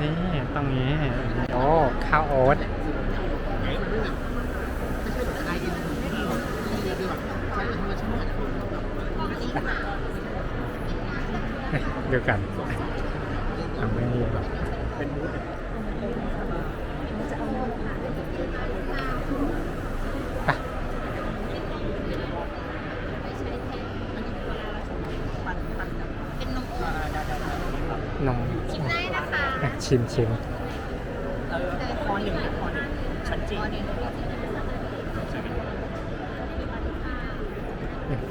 นี่ตรงนี้ โอ้ข้าวโอ๊ตเดียวกันทำไม่ดีหรอกไป เป็นนมโอ๊ต นม ชิมได้นะคะ อะ ชิมชิมพอหนึ่งพอหนึ่งชั้นจีน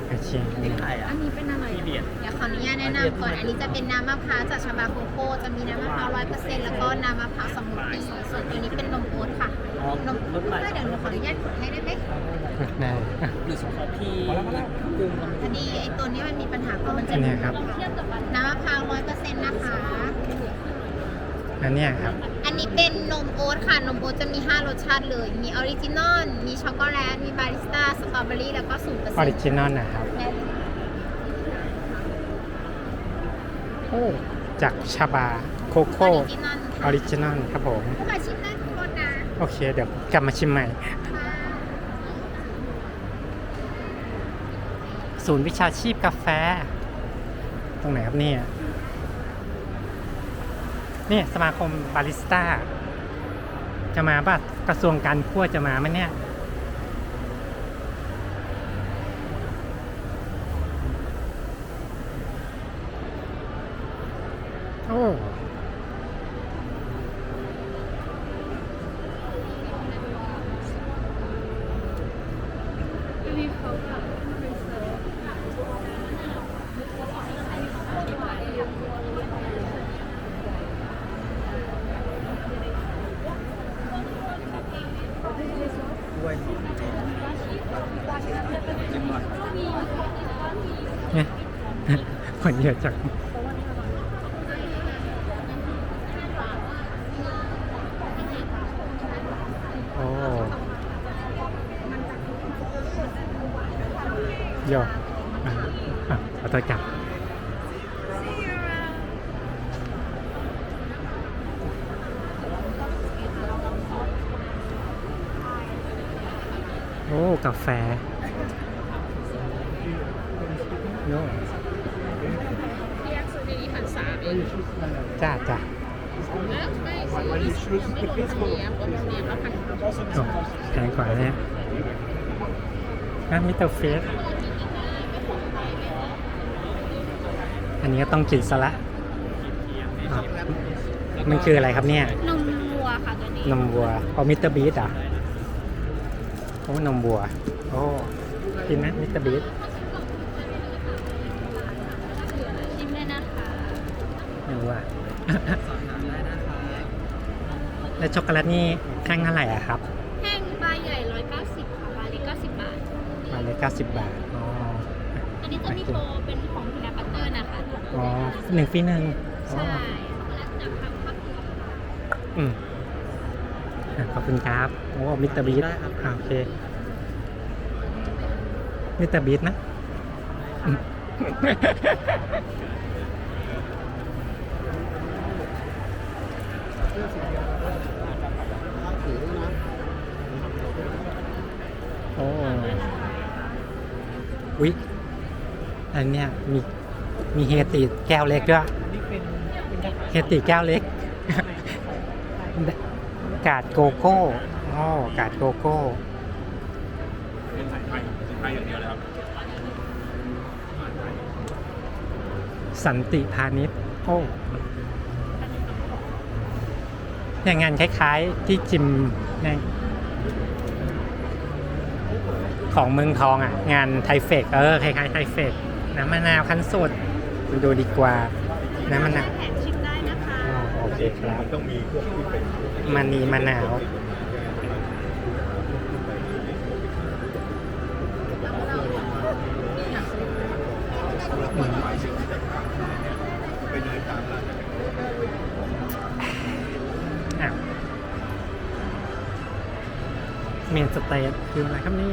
อะชิมนี่ใครอะอันนี้เป็นอะไรพี่เบียดเดี๋ยวขออนุญาตแนะนำก่อน อันนี้จะเป็นน้ำมะพร้าวจากชาบาโคโค่ จะมีน้ำมะพร้าวร้อยเปอร์เซ็นต์แล้วก็น้ำมะพร้าวสมูทตี้ส่วนตัวนี้เป็นนมโอ๊ตค่ะนมโอ๊ตด้วยเดี๋ยวหนูขออนุญาตกดให้ได้ไหมได้อะหรือสของพี่ปรุงพอดีไอ้ตัวนี้มันมีปัญหาเพราะมันจะอันเนี้ยครับน้ำมะพร้าวร้อยเปอร์เซ็นต์นะคะ อันเนี้ยครับ อันนี้เป็นนมโอ๊ตค่ะ นมโอ๊ตจะมี 5 รสชาติเลย มีออริจินอล มีช็อกโกแลต มีบาริสต้า สตรอเบอรี่ แล้วก็ศูนย์เปอร์อเซ็อนริต์จินอลนะครับโอ้จากชาบาโคอโค่อริจินอลออริจินอลครับผม ผู้มาชิมได้ทุกคนนะโอเค เดี๋ยวกลับมาชิมใหม่ ค่ะศูนย์วิชาชีพกาแฟ ตรงไหนครับเนี่ย นี่สมาคมบาริสต้า จะมาป่ะกระทรวงการคั่วจะมาไหมเนี่ยโอ้ด้วยจิ้มหน่อย เนี่ย คนเยอะจังโอ้โยอะอะขอตัวกลับ โอ้ กาแฟโน่จ้าจ้าโอ้ แพงกว่าเนี่ยนั่นมิสเตอร์เฟสอันนี้ก็ต้องกินซะละอะมันคืออะไรครับเนี่ย นมวัวค่ะตัวนี้นมวัวเอามิสเตอร์บีทอะโอ้นมวัว โอ้กินนะมิสเตอร์บีทชิมได้นะคะ ไม่รู้อะ แล้วช็อกโกแลตนี่แท่งเท่าไหร่อะครับแห้งใบใหญ่ 190ค่ะใบเล็ก90 บาท มาเลยเก้าสิบบาท อ๋อ อันนี้จะมีโปรเป็นของพีนัทบัตเตอร์นะคะอ๋อหนึ่งฟรีหนึ่งอ๋อใช่ช็อกโกแลตจากทางภาคเหนืออืมอะขอบคุณครับ โอ้มิสเตอร์บีทได้ครับ อ่าโอเคมิสเตอร์บีทนะอืม โอ้วิอันเนี้ยมีมีเฮติแก้วเล็กด้วยนี่เป็นเป็นกาแฟเฮติแก้วเล็ก กาดโกโก้อ๋อกาดโกโก้เป็นสายไทยสายไทยอย่างเดียวเลยครับสันติพาณิชย์โอ้อย่างงานคล้าย ๆ ที่จิมใน ของเมืองทองอะ งานไทเฟกเออคล้ายๆไทเฟกน้ำมะนาวคั้นสดมาดูดีกว่า น้ำมะนาวแผนชิมได้นะคะอ๋อโอเคครับมันต้องมีพวกที่เป็นมันนีมะนาวอืมไปเดินตามร้านอ้าวเมนสเตทคืออะไรครับเนี่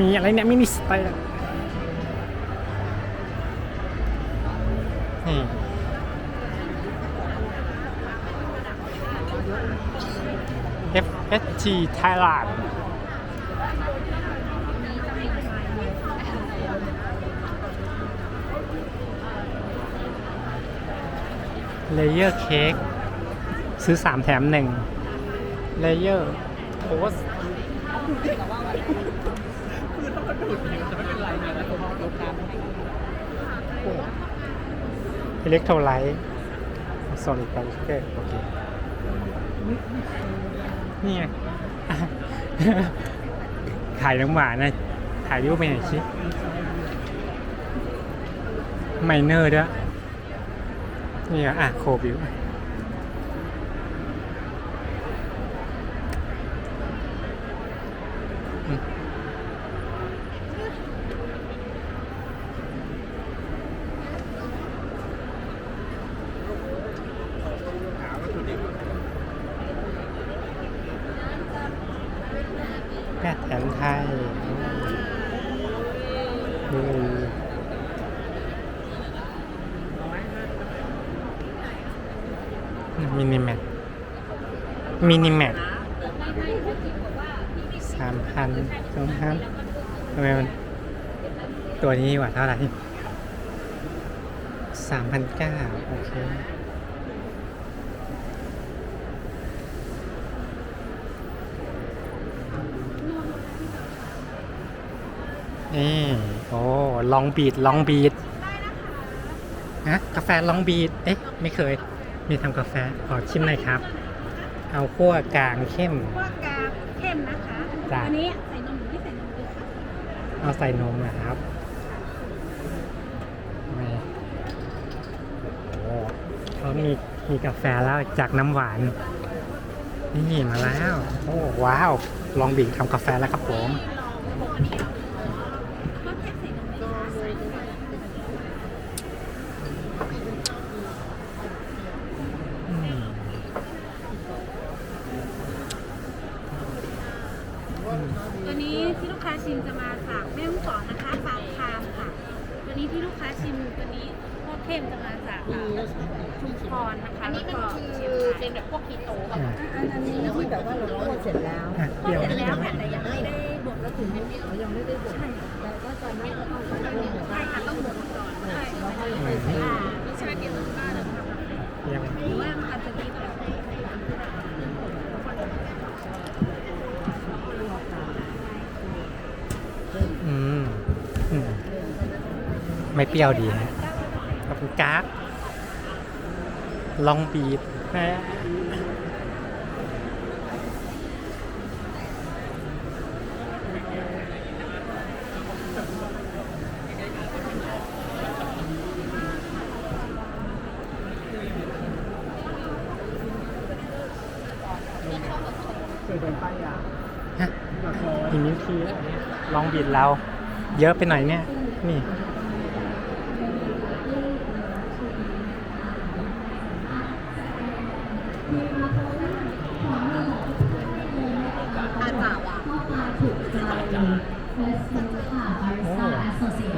มีอะไรเนี่ยมินิสเตทนี่ FSG Thailand เลเยอร์เค้กซื้อ 3 แถม1เลเยอร์โพส คือถ้ามันดูดนิ้วจะไม่เป็นไรนะแล้วผมลบน้ำให้ อิเล็กโทรไลท์โซลิดบาริเกอร์โอเค นี่ไงถ่ายน้ำหวานนะถ่ายรูปไปไหนอยชิไมเนอร์ด้วยนี่อะโคบิวอืมแพทย์แผนไทยดูมินิแมทมินิแมทสามพัน สองพันทำไมมัน ตัวนี้กว่าเท่าไหร่สามพันเก้าโอเคนี่โอ้ลองบีดลองบีดฮะกาแฟลองบีดเอ๊ะ ไม่เคย มีทำกาแฟขอชิมหน่อยครับ เอาขั้วกลางเข้มพวกกาเข้มนะคะจ้ะอันนี้ใส่ เอาใส่นมนะครับโอ้เขามีมีกาแฟแล้วจากน้ำหวาน นี่มาแล้ว โอ้ว้าว ลองบีดทำกาแฟแล้วครับผม พวกแค่ใส่นมดีคะใส่นม อืม ตัวนี้ที่ลูกค้าชิมจะมาจากแม่ฮ่องสอนนะคะฟาร์มคามค่ะ ตัวนี้ที่ลูกค้าชิมตัวนี้พวกเข้มจะมาจากอ่าชุมพรนะคะอันนี้มันแล้วก็คือเป็นแบบพวกคีโตค่ะอะอันนี้ที่แบบว่าเราคั่วเสร็จแล้วอะพเปรี้ยววกเสร็จแล้วค่ะแต่ยังไม่ได้บดแล้วถึงไม่เรายังไม่ได้บดแต่ก็ตอนนั้นก็ต้องใส่เครื่องบดใช่ค่ะต้องบดก่อนใช่แล้วก็ไปใส่อ่าไม่ใช่เดี๋ยวมันก็จะทำเปรี้ยวหรือว่ามันจะมีแบบ อืมอืม ไม่เปรี้ยวดีฮะขอบคุณกราฟลองบีดนะเคยเป็นป้ายยาฮะอีกนิ้วทีลองบีดเรา เยอะไปหน่อยเนี่ย นี่ อาจารย์ว่ะ โอ้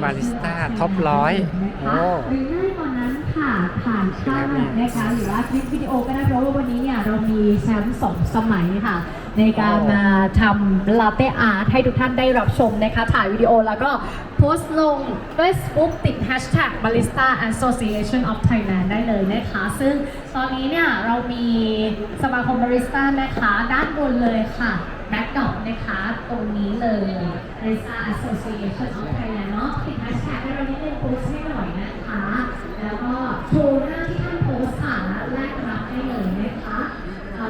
บา ริสต้าท็อปร้อยโอ้หรือง่ายกว่านั้นค่ะผ่านช่างนะคะหรือว่าคลิปวิดีโอก็ได้เพราะว่าวันนี้เนี่ยเรามีแชมป์สองสมัยค่ะ ในการมาทำลาเต้อาร์ตให้ทุกท่านได้รับชมนะคะถ่ายวิดีโอแล้วก็โพสต์ลง Facebook ติด Hashtag Barista Association of Thailand ได้เลยนะคะ ซึ่งตอนนี้เนี่ยเรามีสมาคมบาริสต้านะคะด้านบนเลยค่ะแบ็กดอปนะคะตรงนี้เลย Barista Association of Thailand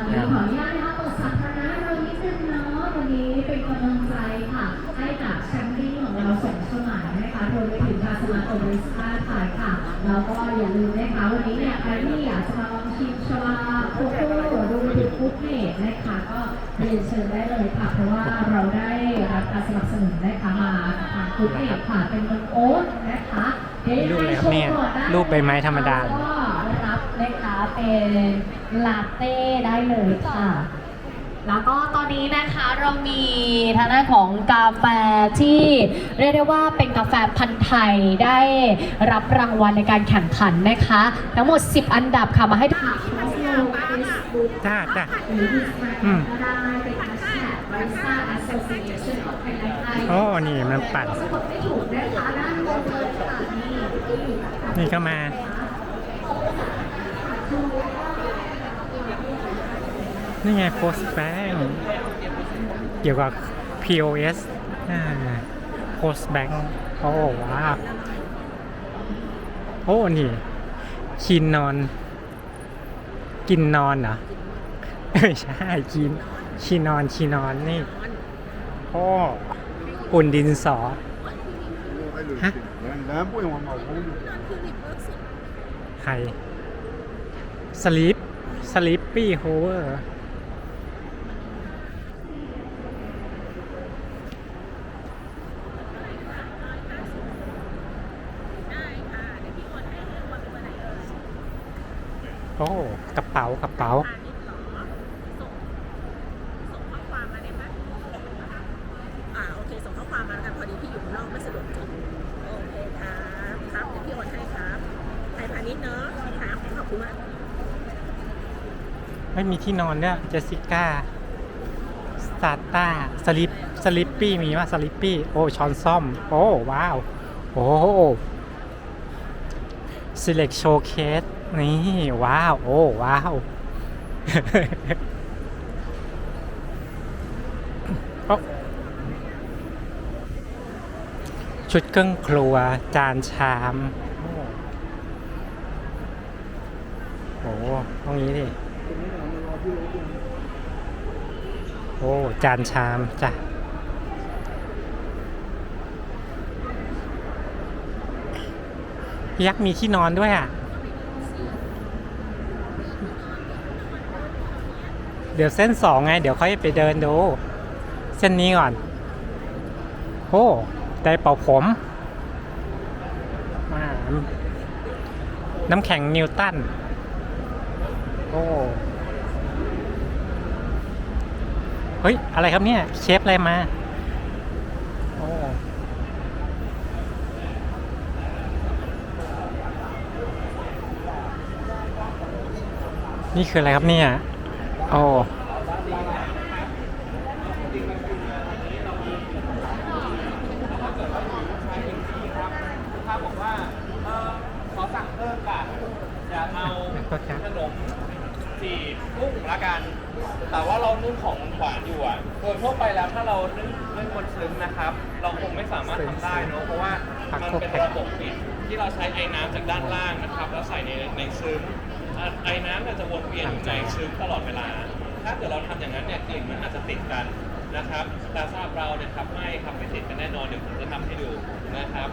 ตอนนี้ขออนุญาตนะคะเปิดสาธารณะเรานิดนึงเนาะวันนี้เป็นกำลังใจค่ะ ให้กับแชมปี้ยนของเราสองสมัยนะคะรวมไปถึงทางสมาคมบริษัทไทยค่ะแล้วก็อย่าลืมนะคะวันนี้เนี่ยใครที่อยากจะมาลองชิมชาลาโคโค่รวมไปถึงฟุตเมดนะคะก็เรียนเชิญได้เลยค่ะ เพราะว่าเราได้รับการสนับสนุนนะคะมาจากทางฟุตเมดค่ะเป็นนมโอ๊ตนะคะเดี๋ยวยังไงชมก่อนได้รูปใบไม้ธรรมดาแล้วก็รับ นะคะ เป็นลาเต้ได้เลยค่ะ แล้วก็ตอนนี้นะคะเรามีทางด้านของกาแฟที่เรียกได้ว่าเป็นกาแฟพันธุ์ไทยได้รับรางวัลในการแข่งขันนะคะ ทั้งหมด 10 อันดับค่ะมาให้ถ่ายจ้าจ้าหรือดีไซอืมน์ก็ได้เป็นแฮชแท็ก Barista Association of Thailand โอ้ นี่มันปั่นสะกดไม่ถูกนะคะด้านบนเลยค่ะนี่นี่ก็มา นี่ไงโพสแบงเกี่ยวกับ POS โพสแบงโอ้ว้าโอ้ นี่คินนอน กินนอนเหรอไม่ใช่กินชีนอนชีนอนนี่โอ้อุ่นดินสอฮะใคร สลิปสลิปปี้โฮเวอร์โอ้กระเป๋ากระเป๋าอ่าโอเค ส่งข้อความมาแล้วกันพอดีพี่อยู่ข้างนอกไม่สะดวกจริงโอเคครับครับเดี๋ยวพี่โอนให้ครับไทยพาณิชย์เนอะครับขอบคุณมาก ไม่มีที่นอนด้วยเจสสิก้าสตาร์ต้าสลิปสลิปปี้มีว่าสลิปปี้โอ้ช้อนซ่อม โอ้ว้าวโอ้ select showcase นี่ว้าว โอ้ว้าวชุดเครื่องครัวจานชามโอ้โหตรงนี้ดิ โอ้ จานชามจ้ะยักษ์มีที่นอนด้วยอะ เดี๋ยวเส้นสองไง เดี๋ยวค่อยไปเดินดู เส้นนี้ก่อน โอ้ได้เป่าผมอ่าน้ำแข็งนิวตัน โอ้ เฮ้ย อะไรครับเนี่ย เชฟอะไรมาโอ้นี่คืออะไรครับเนี่ยโอ้ถ้าบอกว่าเออขอสั่งเพิ่มค่ะอยากเอาก็ครับขนมจีบกุ้งละกัน แต่ว่าเรานึ่งของหวานอยู่อะโดยทั่วไปแล้วถ้าเรานึ่งนึ่งบนซึ้งนะครับ เราคงไม่สามารถทำได้เนอะเพราะว่ามันเป็นระบบปิดที่เราใช้ไอ้น้ำจากด้านล่างนะครับ แล้วใส่ในในซึ้งอะไอ้น้ำเนี่ยจะวนเวียนอยู่ในซึ้งตลอดเวลา ถ้าเกิดเราทำอย่างนั้นเนี่ยกลิ่นมันอาจจะติดกันนะครับแต่สำหรับเราเนี่ยครับไม่ครับไม่ติดกันแน่นอนเดี๋ยวผมจะทำให้ดูนะครับ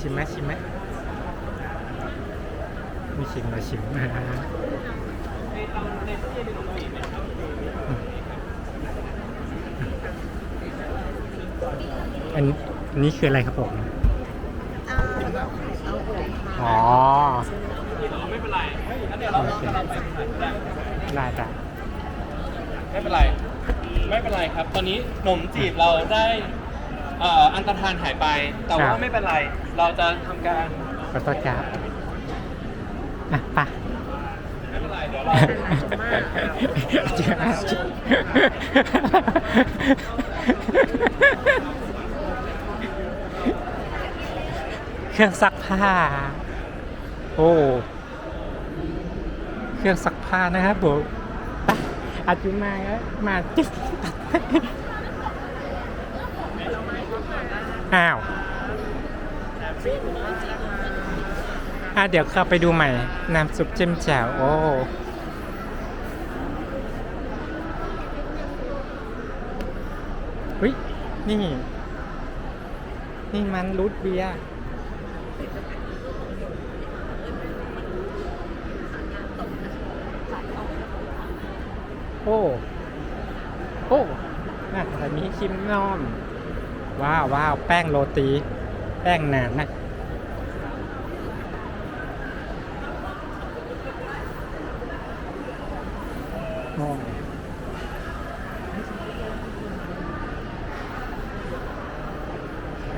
ชิมไหมชิมไหมไม่ชิมเลยชิม อันอันนี้ คืออะไรครับผมอ๋อ ไม่เป็นไรงั้นเดี๋ยวเราโอเคเราไปขายได้ได้จ้ะไม่เป็นไร ไม่เป็นไรครับ ตอนนี้หนมจีบเราได้เอ่ออันตรธานหายไป แต่ว่าไม่เป็นไร เราจะทำการ ขอโทษครับอะไปะ ไม่เป็นไร เดี๋ยวเรา เครื่องซักผ้า โอ้ เครื่องซักผ้านะครับผมอาจุมาก็มาจิ๊บอ้าวอะเดี๋ยวเข้าไปดูใหม่ น้ำซุปเจ้มแจ่วโอ้เฮ้ยนี่ นี่มันรูทเบียร์ โอ้ โอ้น่ะอันนี้ครีมนอนว้าวว้าวแป้งโรตี แป้งหนานนะโอ้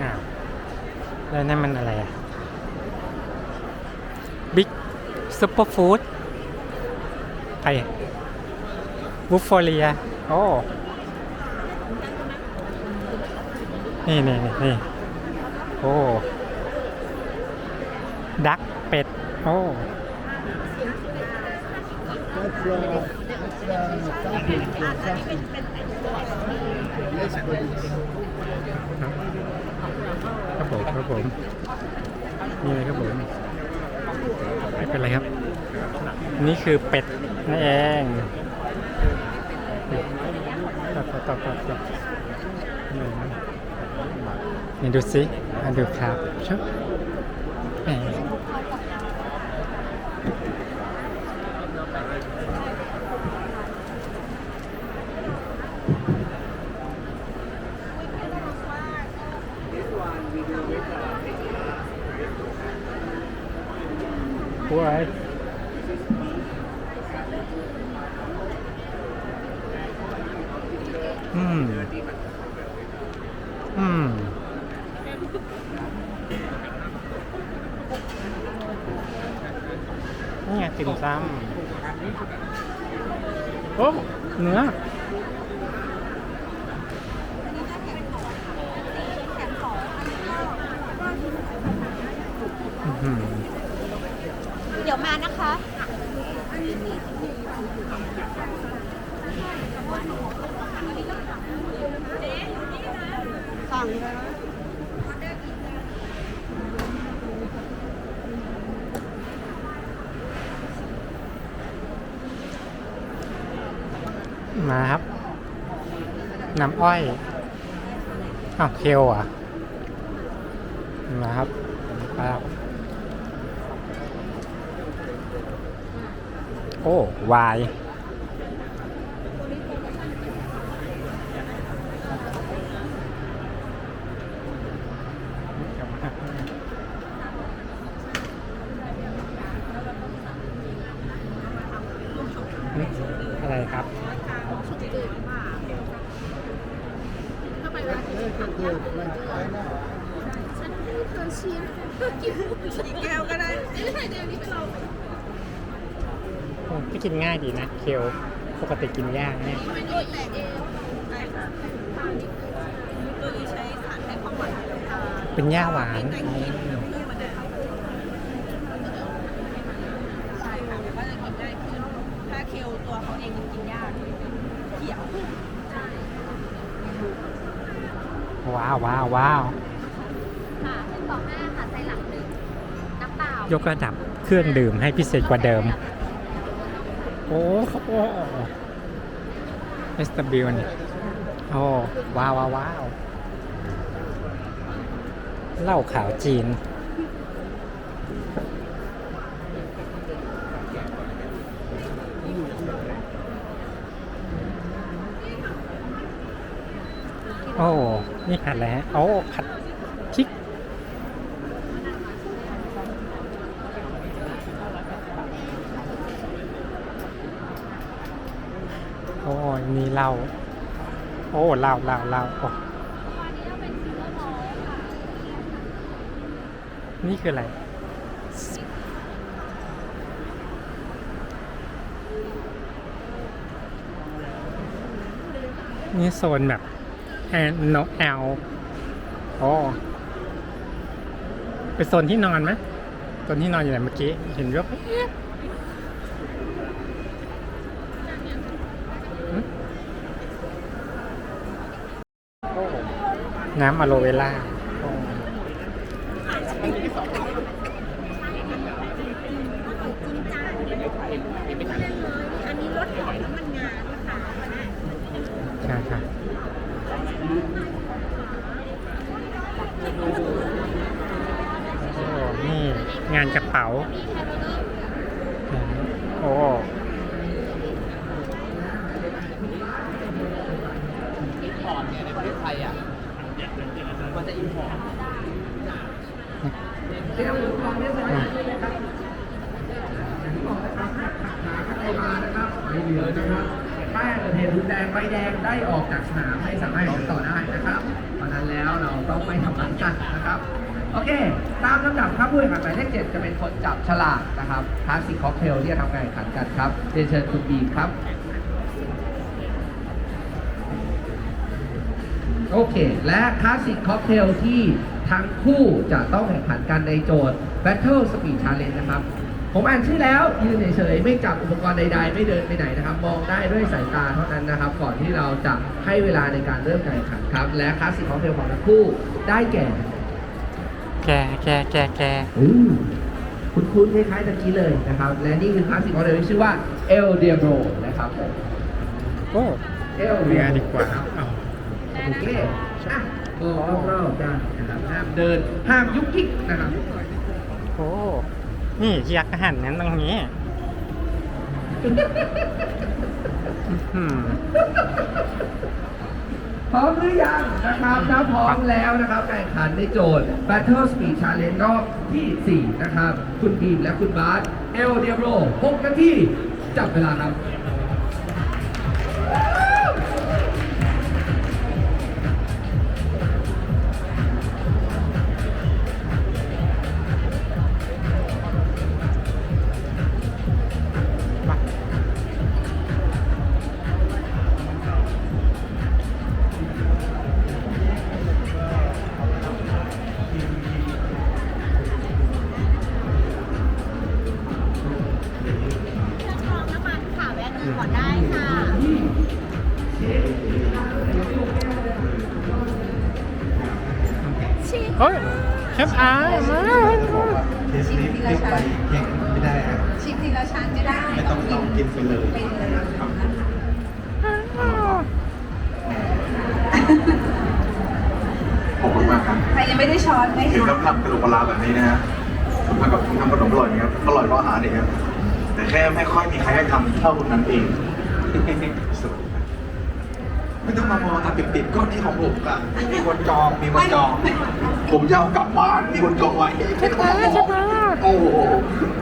อ้าแล้วนั่นมันอะไรอะ บิ๊ก ซุปเปอร์ฟู้ดใครบุฟฟอเรีย โอ้ นี่นี่นี่นี่โอ้ ดักเป็ด โอ้ครับผมครับผมนี่เลยครับผม ไม่เป็นไรครับ นี่คือเป็ดนั่นเองตัดตัดตัดตัดตัดนี่ดูสิมาดูครับชุบแหมกล้วยอืม อืม นี่ ไงติ่มซำโอ้เนื้ออื้อหือเดี๋ยวมานะคะ สั่งเลย มาครับ น้ำอ้อยอ้าวเคลอะมาครับครับโอ้วาย อะไรครับ อีกแก้วก็ได้ โอ้ ก็กินง่ายดีนะเคลปกติกินยากเนี่ยตัวนี้ใช้สารให้ความหวานเป็นหญ้าหวานแต่งกินเพื่อมะนาวใช่ค่ะมันก็จะกินง่ายขึ้นถ้าเคลตัวเขาเองมันกินยากเขียวว้าวว้าวว้าวค่ะเป็นกล่องห้าค่ะใส่หลังหนึ่งน้ำเปล่ายกระดับเครื่องดื่มให้พิเศษกว่าเดิมโอ้โอ้เอสตบิลนี่โอ้ว้าวว้าวว้าวเหล้าขาวจีน โอ้ นี่ผัดอะไรฮะโอ้ผัดพริก โอ้ ยมีเหล้าโอ้เหล้าเหล้าเหล้าโอ้นี่คืออะไรนี่โซนแบบแอนโนแอลโอ้เป็นโซนที่นอนไหมโซนที่นอนอยู่ไหนเมื่อกี้ เห็นว่า น้ำอะโลเวล่าโอ้อันนี้รสหอมน้ำมันงาด้วยค่ะใช่ค่ะโอ้นี่งานกระเป๋า โอ้ เตรียมอุปกรณ์เรียบร้อยแล้วนะครับอย่างที่บอกนะครับ ถ้าขับขาขับไปมานะครับไม่เหลือนะครับถ้าเหตุรุนแรงใบแดงได้ออกจากสนามไม่สามารถเดินต่อได้นะครับ เพราะนั้นแล้วเราต้องไม่ทำร้ายกันนะครับ โอเค ตามลำดับครับผู้แข่งขันหมายเลขเจ็ดจะเป็นคนจับฉลากนะครับคลาสสิกค็อกเทลที่จะทำการแข่งขันกันครับเรียนเชิญคุณบีมครับ โอเค และคลาสสิกค็อกเทลที่ ทั้งคู่จะต้องแข่งขันกันในโจทย์ Battle Speed Challenge นะครับ ผมอ่านชื่อแล้ว ยืนเฉยๆ ไม่จับอุปกรณ์ใดๆ ไม่เดินไปไหนนะครับ มองได้ด้วยสายตาเท่านั้นนะครับ ก่อนที่เราจะให้เวลาในการเริ่มการแข่งขันครับ และคลาสสิกค็อกเทลของทั้งคู่ได้แก่ แกแกแกแกอืมคุ้นๆคล้ายๆตะกี้เลยนะครับ และนี่คือคลาสสิกของเราที่ชื่อว่า El Diablo นะครับผมโอ้ El เรือ Diablo ดีกว่าเอาโอเคอะก็รอบๆกันนะครับ ห้ามเดิน ห้ามยุกยิกนะครับโอ้นี่ยักษ์หันนั้นตรงนี้อืมพร้อมหรือยังนะครับถ้าพร้อมแล้วนะครับการแข่งขันในโจทย์ Battle Speed Challenge รอบที่ 4 นะครับ คุณบีมและคุณบาสเอลเดียโร6นาทีจับเวลาครับ ขอบคุณมากครับใครยังไม่ได้ช้อนไหมถึงคะกับทำกระดูกปลาร้าแบบนี้นะฮะผมทำกับผมทำขนมอร่อยนะครับอร่อยเพราะอาหารเองครับแต่แค่ไม่ค่อยมีใครให้ทำเท่าคนนั้นเองสวัสดีครับไม่ต้องมามองทำปิดๆก็นี่ของผมอะมีคนจองมีคนจอง ผมจะเอากลับบ้านมีคนจองไว้ไม่ต้องมามองโอ้โหนั่นของ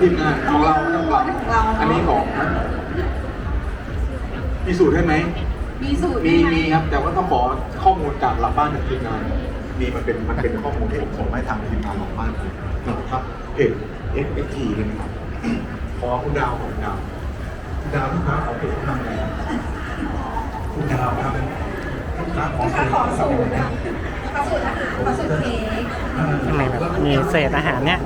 ทีมงานของเราของเราอันนี้ของมีสูตรให้ไหม มีสูตรมีไหมมีครับ แต่ว่าต้องขอข้อมูลจากหลังบ้านจากทีมงาน มีมันเป็นมันเป็นข้อมูลที่ผมส่งให้ทางทีมงานหลังบ้านนะครับเพจ F X T เลยนะครับขอคุณดาวของคุณดาวคุณดาวลูกค้าของเพจทำอะไรครับคุณดาวครับลูกค้าของเพจทำอะไรครับขอสูตรอาหารขอสูตรเค้กข้างในแบบมีเศษอาหารเนี่ย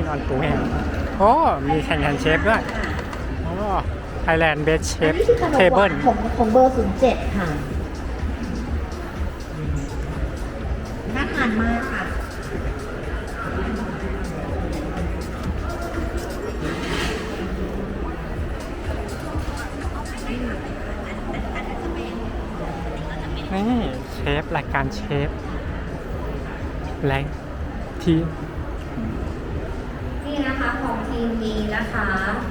เฮ้ยกินออนปูแห้งโอ้มีแข่งขันเชฟด้วยโอ้ไทยแลนด์เบสเชฟอันนี้คือขนมเทหเบิวาลนของของเบอร์ศูนย์เจ็ดค่ะน่าทานมากค่ะนี่เชฟรายการเชฟแรงทีม นี่นะคะของทีม นะคะ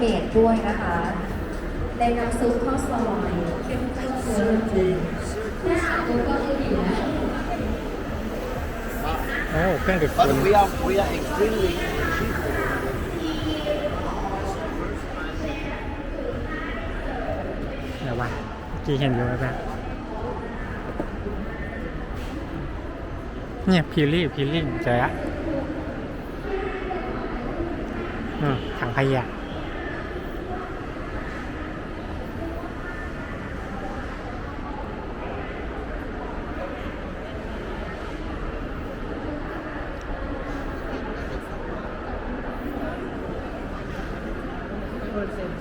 เมดด้วยนะคะ ในน้ำซุปข้าวซอยเข้มข้นเนื้อจริงแค่อ่านดูก็คือหิวแล้วโอ้เครื่องดูดฝุ่น we are we are extremely เดี๋ยวว่าเมื่อกี้เห็นอยู่แบบเนี่ยพิลลี่พิลลิ่งเจอละอืมถังขยะ อร์เซ็นต์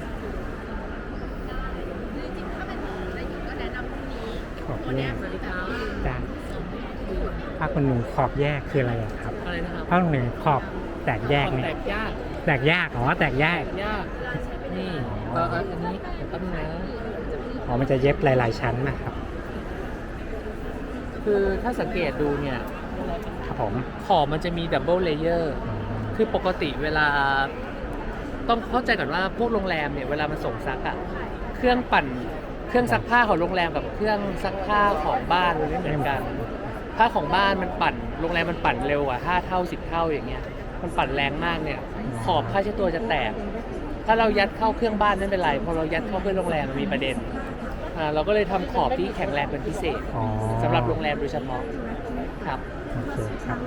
จริงๆถ้าเป็นหนูอะไรอยู่ก็แนะนำพวกนี้ ขอบ ตัว แย เนี้ย ก มันจะ จ้า ผ้าขนหนูขอบแยกคืออะไรอะครับอะไรนะครับผ้าขนหนูขอบแตกแยกความเนี่ยแตกยากแตกยากอ๋อแตกยากยากนี่เออเอออันนี้เดี๋ยวแป๊บนึงนะอ๋อมันจะเย็บหลาย ๆ ชั้นนะครับ คือถ้าสังเกตดูเนี่ยครับผมขอบมันจะมีดับเบิลเลเยอร์อืมคือปกติเวลา ต้องเข้าใจก่อนว่าพวกโรงแรมเนี่ยเวลามันส่งซักอะเครื่องปั่นเครื่องซักผ้าของโรงแรมกับเครื่องซักผ้าของบ้านมันไม่เหมือนกัน ถ้าของบ้านมันปั่น โรงแรมมันปั่นเร็วกว่า5เท่า10เท่าอย่างเงี้ย มันปั่นแรงมากเนี่ย ขอบผ้าเช็ดตัวจะแตก ถ้าเรายัดเข้าเครื่องบ้านไม่เป็นไร พอเรายัดเข้าเครื่องโรงแรมมันมีประเด็นอ่าเราก็เลยทำขอบที่แข็งแรงเป็นพิเศษอ๋อ สำหรับโรงแรมโดยเฉพาะครับ โอเคครับ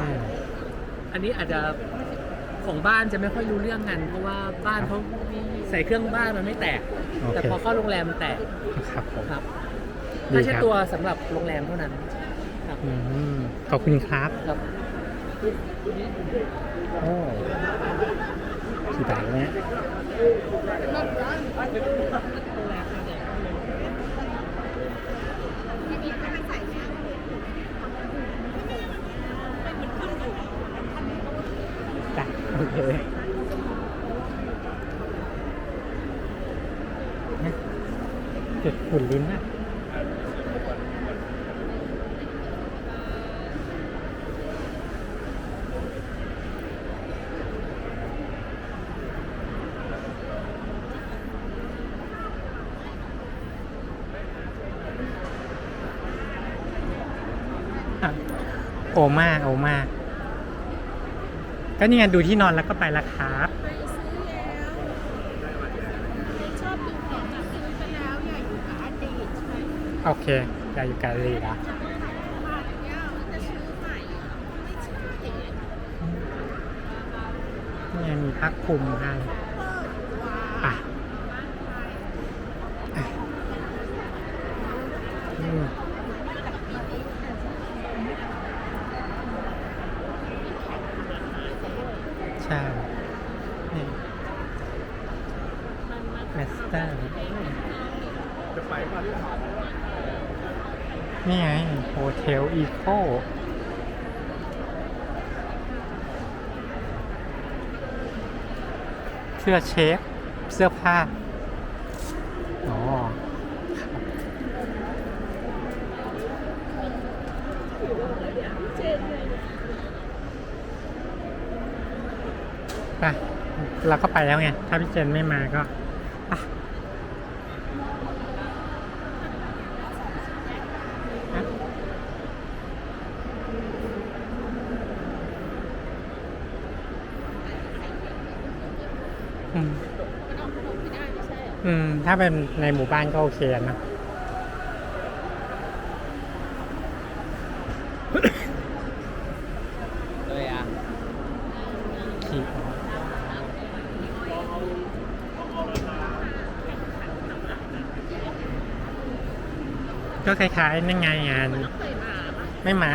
อืมอันนี้อาจจะของบ้านจะไม่ค่อยรู้เรื่องกัน เพราะว่าบ้านเขาใส่เครื่องบ้านมันไม่แตก โอเค แต่พอเข้าโรงแรมมันแตกครับผม ครับ ดีถ้าครับใช้ตัวสำหรับโรงแรมเท่านั้นครับอืมขอบคุณครับครับโอ้กี่บาทเนี่ยจ้ะโอเคนะเจ็ดฝุ่นลิ้นอะ อะ โอมาโอมาก็นี่ไงดูที่นอนแล้วก็ไปละครับชอบดูของจากซื้อไปแล้วอย่าอยู่กับอดีตใช่ไหมโอเคอย่าอยู่กันเลยนะมาอย่างเงี้ยมันจะซื้อใหม่ไม่ใช่นี่ไงมีพักคลุมให้อะอะอืมใช่นี่เมสเตอร์ นี่ไงโฮเทลอีโคเสื้อเชฟ เสื้อผ้า อ๋อไปเราก็ไปแล้วไง ถ้าพี่เจนไม่มาก็อะอะอืม อืม ถ้าเป็นในหมู่บ้านก็โอเคนะเลยอะขี่ก็คล้ายๆนั่นไงงาน ไม่มา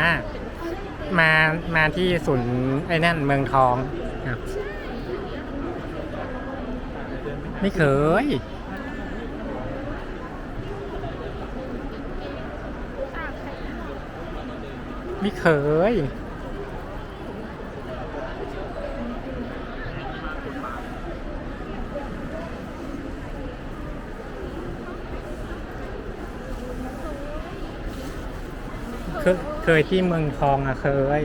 มามาที่ศูนย์ไอ้นั่นเมืองทองครับไม่เคย ไม่เคยเคย เคยที่เมืองทองอะเคย